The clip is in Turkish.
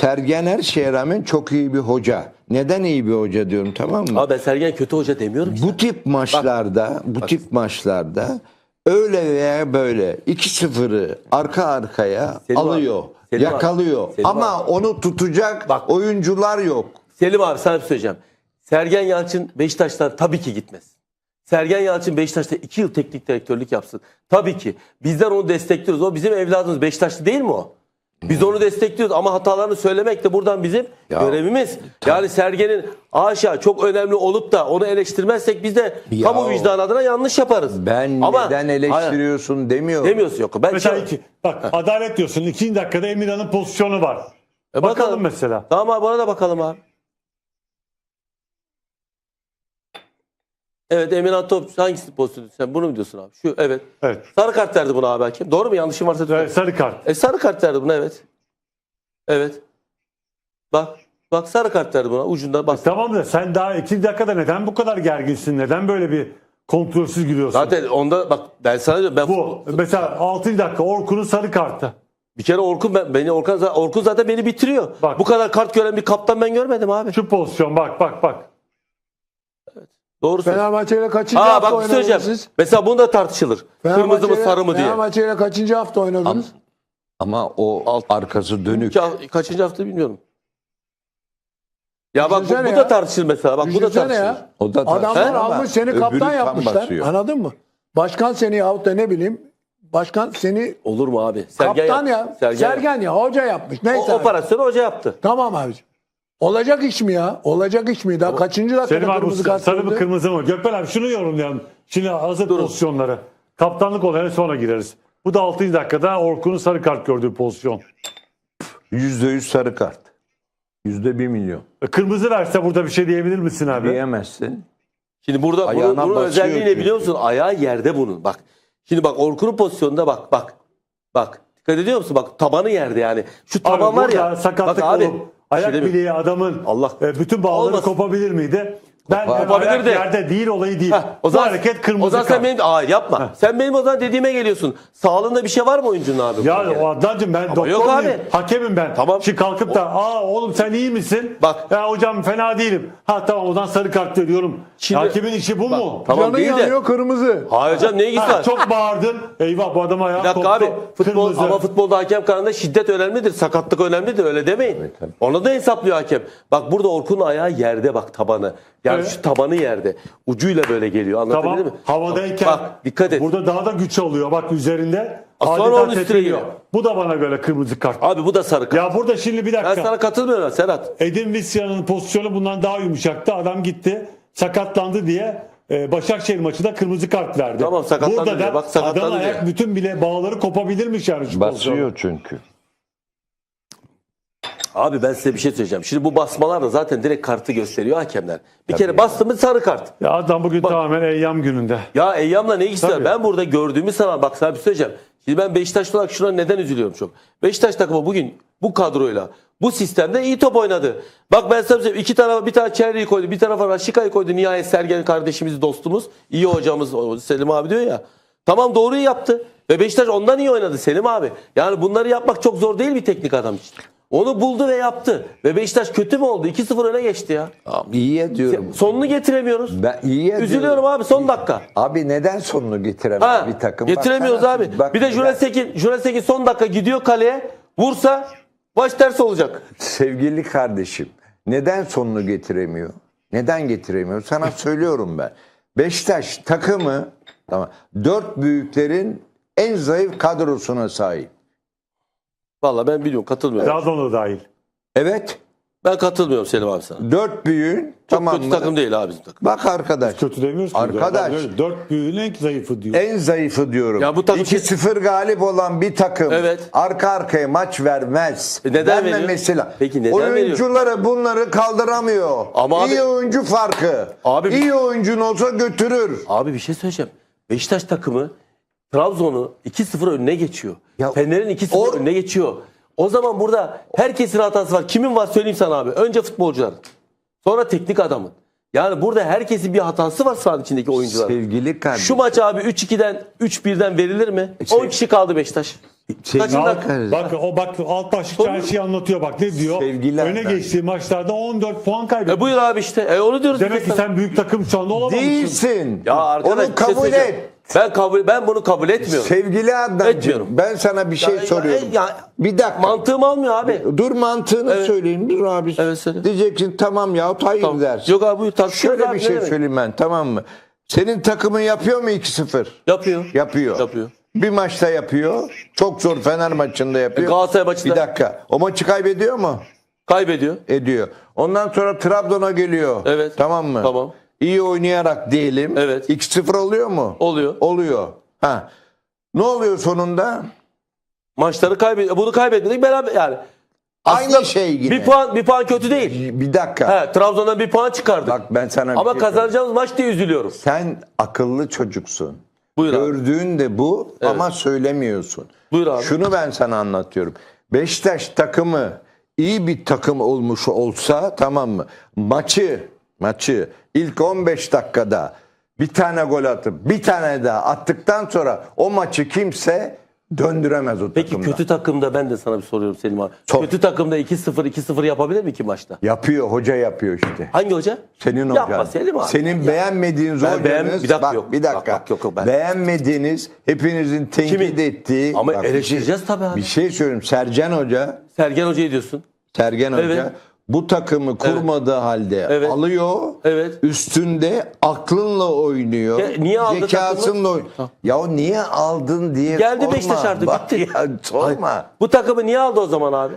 Sergen her şeye rağmen çok iyi bir hoca. Neden iyi bir hoca diyorum tamam mı? Abi ben Sergen kötü hoca demiyorum ki. Bu tip maçlarda, bu tip maçlarda öyle veya böyle 2-0'ı arka arkaya Selim abi, alıyor, Selim abi, yakalıyor. Selim Ama onu tutacak Bak. oyuncular yok. Selim abi sana bir şey söyleyeceğim. Sergen Yalçın Beşiktaş'tan tabii ki gitmez. Sergen Yalçın Beşiktaş'ta 2 yıl teknik direktörlük yapsın. Tabii ki. Bizler onu destekliyoruz. O bizim evladımız. Beşiktaşlı değil mi o? Biz onu destekliyoruz ama hatalarını söylemek de buradan bizim Ya, görevimiz. Yani Sergen'in aşağı çok önemli olup da onu eleştirmezsek biz de Ya, kamu vicdanı adına yanlış yaparız. Ben Ama- neden eleştiriyorsun demiyorum. Demiyorsun yok. Ben Mesela şey- iki, bak adalet diyorsun. İkinci dakikada Emirhan'ın pozisyonu var. E, Bakalım mesela. Tamam abi bana da bakalım abi. Evet Emirhan Top hangisi pozisyonu sen bunu mu diyorsun abi? Şu evet. Evet. Sarı kart verdi buna abi hakem. Doğru mu? Yanlışım varsa. Evet, Sarı kart. E sarı kart verdi buna evet. Evet. Bak. Bak sarı kart verdi buna. Ucunda bas. Tamam da sen daha ikinci dakikada neden bu kadar gerginsin? Neden böyle bir kontrolsüz giriyorsun? Zaten onda bak ben sana diyorum ben bu mesela 6. dakika Orkun'un sarı kartı. bir kere Orkun ben, beni Orkun, Orkun zaten beni bitiriyor. Bak. Bu kadar kart gören bir kaptan ben görmedim abi. Şu pozisyon bak bak bak. Doğru söylüyorsun. Fenerbahçe ile kaçıncı Aa hafta bak bir şey oynadınız söyleyeceğim. siz? Mesela bunu da tartışılır. Kırmızı mı sarı mı diye. Fenerbahçe ile kaçıncı hafta oynadınız? Ama o arkası dönük. İki- kaçıncı hafta bilmiyorum. Ya bak bu, Düşünsene bu ya. da tartışılır mesela. Bak bu da Düşünsene tartışılır. ya. O da Adamlar tartışılır ama almış seni öbürü kaptan tam yapmışlar. basıyor. Anladın mı? Başkan seni yahut da ne bileyim başkan seni Olur mu abi? Sergen kaptan yaptı. ya. Sergen, ya hoca yapmış. O, Neyse. abi. operasyonu hoca yaptı. Tamam abiciğim. Olacak iş mi ya? Olacak iş mi? Daha kaçıncı dakikada Selim abi bu kırmızı kart sarı mı gördü? kırmızı mı? Gökmen abi şunu yorumlayalım. Şimdi hazır Durun. pozisyonları. Kaptanlık olayına sonra gireriz. Bu da 6. dakikada Orkun'un sarı kart gördüğü pozisyon. %100 sarı kart. %1 milyon. E, Kırmızı verse burada bir şey diyebilir misin abi? Diyemezsin. Şimdi burada bunun, Ayağına bunun basıyor özelliği ne çünkü. biliyor musun? Ayağı yerde bunun. Bak. Şimdi bak Orkun'un pozisyonunda bak bak. Bak. Dikkat ediyor musun? Bak tabanı yerde yani. Şu Abi taban var burada ya. sakatlık bak abi. olup ayak bileği adamın Allah- e, bütün bağları Olmasın. kopabilir miydi? Ben e, Kopabilir de. yerde değil olayı değil. Heh, o zaman, Bu hareket kırmızı o zaman kart. sen benim, aa, yapma. Sen benim o zaman dediğime geliyorsun. Sağlığında bir şey var mı oyuncunun abi? Ya o Adnancığım ben doktor yok muyum? abi. Hakemim ben. Tamam. Şimdi kalkıp da aa oğlum sen iyi misin? Bak. Ya hocam fena değilim. Ha tamam o zaman sarı kart veriyorum. Şimdi- Hakemin işi bu mu? Tamam Canın değil de. yanıyor kırmızı. Hayır hocam ne ilgisi Ha, var? çok bağırdın. Eyvah bu adam ayağı Bir dakika koptu. abi futbol Kırmızı. ama futbolda hakem kararında şiddet önemlidir, sakatlık önemlidir öyle demeyin. Onu da hesaplıyor hakem. Bak burada Orkun'un ayağı yerde bak tabanı. Yani Evet. şu tabanı yerde. Ucuyla böyle geliyor anlatabildim Tamam mi? havadayken Bak dikkat et. burada daha da güç alıyor bak üzerinde. Sonra onun üstüne. Bu da bana göre kırmızı kart. Abi bu da sarı kart. Ya burada şimdi bir ben dakika. sana katılmıyorum Serhat. Edin Visya'nın pozisyonu bundan daha yumuşaktı. Adam gitti sakatlandı diye e, Başakşehir maçında kırmızı kart verdi. Tamam, sakatlandı Burada diyor. da Bak, sakatlandı adamın ayak diyor. bütün bile bağları kopabilirmiş yani şu. Basıyor çünkü. Abi ben size bir şey söyleyeceğim. Şimdi bu basmalar da zaten direkt kartı gösteriyor hakemler. Bir kere bastı mı sarı kart. Ya adam bugün tamamen eyyam gününde. Ya Eyyam'la ne ilgisi var? Tabii. Ben burada gördüğümü sana bak sana bir şey söyleyeceğim. Şimdi ben Beşiktaşlı olarak şuna neden üzülüyorum çok. Beşiktaş takımı bugün bu kadroyla bu sistemde iyi top oynadı. Bak ben sana bir söyleyeyim. iki tarafa bir tane Çerri'yi koydu. Bir tarafa Raşika'yı koydu. Nihayet Sergen kardeşimiz dostumuz. iyi hocamız o Selim abi diyor ya. Tamam doğruyu yaptı. Ve Beşiktaş ondan iyi oynadı Selim abi. Yani bunları yapmak çok zor değil bir teknik adam için. Onu buldu ve yaptı. Ve Beşiktaş kötü mü oldu? 2-0 öne geçti ya. Abi iyiye diyorum. Sonunu getiremiyoruz. Ben iyiye Üzülüyorum diyorum. abi son dakika. Abi neden sonunu getiremez Ha, bir takım? getiremiyoruz Baksana, abi. bak- bir de Juresek'in Juresek'in son dakika gidiyor kaleye. Vursa baş ters olacak. Sevgili kardeşim neden sonunu getiremiyor? Neden getiremiyor? Sana söylüyorum ben. Beşiktaş takımı tamam, dört büyüklerin en zayıf kadrosuna sahip. Vallahi ben biliyorum katılmıyorum. Trabzon'da dahil. Evet. Ben katılmıyorum Selim abi sana. Dört büyüğün Çok tamam kötü mı? takım değil abi bizim takım. Bak arkadaş. Kötü demiyoruz ki. Arkadaş. Dört, dört büyüğün en zayıfı diyor. En zayıfı diyorum. Ya bu takım- 2-0 galip olan bir takım Evet. arka arkaya maç vermez. E neden veriyor? Vermemesi la- Peki neden veriyor? Oyuncuları bunları kaldıramıyor. Ama İyi abi- oyuncu farkı. Abi- İyi oyuncun olsa götürür. Abi bir şey söyleyeceğim. Beşiktaş takımı Trabzon'u 2-0 önüne geçiyor. Ya- Fener'in 2-0 O- önüne geçiyor. O zaman burada herkesin hatası var. Kimin var söyleyeyim sana abi. Önce futbolcuların. Sonra teknik adamın. Yani burada herkesin bir hatası var sahanın içindeki oyuncuların. Sevgili kardeşim. Şu maç abi 3-2'den 3-1'den verilir mi? Şey- 10 kişi kaldı Beşiktaş. Kaçın Ya, dakika? bak o bak alt başlıkta her şeyi anlatıyor bak ne diyor? Sevgili Öne Adnan. geçtiği maçlarda 14 puan kaybetti. E buyur abi işte. E onu diyoruz. Demek ki sen büyük takım şu anda olamamışsın. Değilsin. Ya arkadaş Onu bir şey kabul söyleyeceğim. et. Ben kabul ben bunu kabul etmiyorum. Sevgili Adnancığım Etmiyorum. ben sana bir şey Ya- soruyorum. ya- bir dakika. Mantığım almıyor abi. Dur mantığını Evet. söyleyeyim. Dur abi. Evet, söyle. Diyeceksin tamam ya hayır Tamam. dersin. Yok abi buyur tartışıyoruz Şöyle abi, bir ne şey demek? söyleyeyim ben tamam mı? Senin takımın yapıyor mu 2-0? Yapıyor. Yapıyor. Yapıyor. Bir maçta yapıyor. Çok zor Fener maçında yapıyor. E, Galatasaray maçında- Bir dakika. O maçı kaybediyor mu? Kaybediyor. Ediyor. Ondan sonra Trabzon'a geliyor. Evet. Tamam mı? Tamam. İyi oynayarak diyelim. Evet. 2-0 oluyor mu? Oluyor. Oluyor. Ha. Ne oluyor sonunda? Maçları kaybediyor. Bunu kaybetmedik beraber yani. Aynı Aslında şey yine. Bir puan bir puan kötü değil. Bir dakika. He, Trabzon'dan bir puan çıkardık. Bak ben sana bir Ama şey kazanacağımız maç diye üzülüyorum. Sen akıllı çocuksun. Buyur abi. Gördüğün de bu ama söylemiyorsun. Buyur abi. Şunu ben sana anlatıyorum. Beşiktaş takımı iyi bir takım olmuş olsa tamam mı? Maçı maçı ilk 15 dakikada bir tane gol atıp bir tane daha attıktan sonra o maçı kimse döndüremez o Peki takımda. kötü takımda ben de sana bir soruyorum Selim abi. Sor. Kötü takımda 2-0 2-0 yapabilir mi ki maçta? Yapıyor hoca yapıyor işte. Hangi hoca? Senin hocan. Yapma Selim abi. Senin beğenmediğiniz Ben hocanız. beğen- bir dakika bak, yok. bir dakika. Bak, bak, yok, yok, ben- Beğenmediğiniz, hepinizin tenkit Kimin? ettiği. Ama bir şey- eleştireceğiz tabii abi. Bir şey söyleyeyim. Sercan Hoca, Sergen Hoca'yı diyorsun. Sergen Hoca Evet. Bu takımı kurmadığı halde Evet. alıyor. Evet. Üstünde aklınla oynuyor. Ya, niye aldı Zekasınla oynuyor. Ya niye aldın diye Geldi sorma. Beşiktaş artık, Bak bitti. Ya, sorma. Bu takımı niye aldı o zaman abi?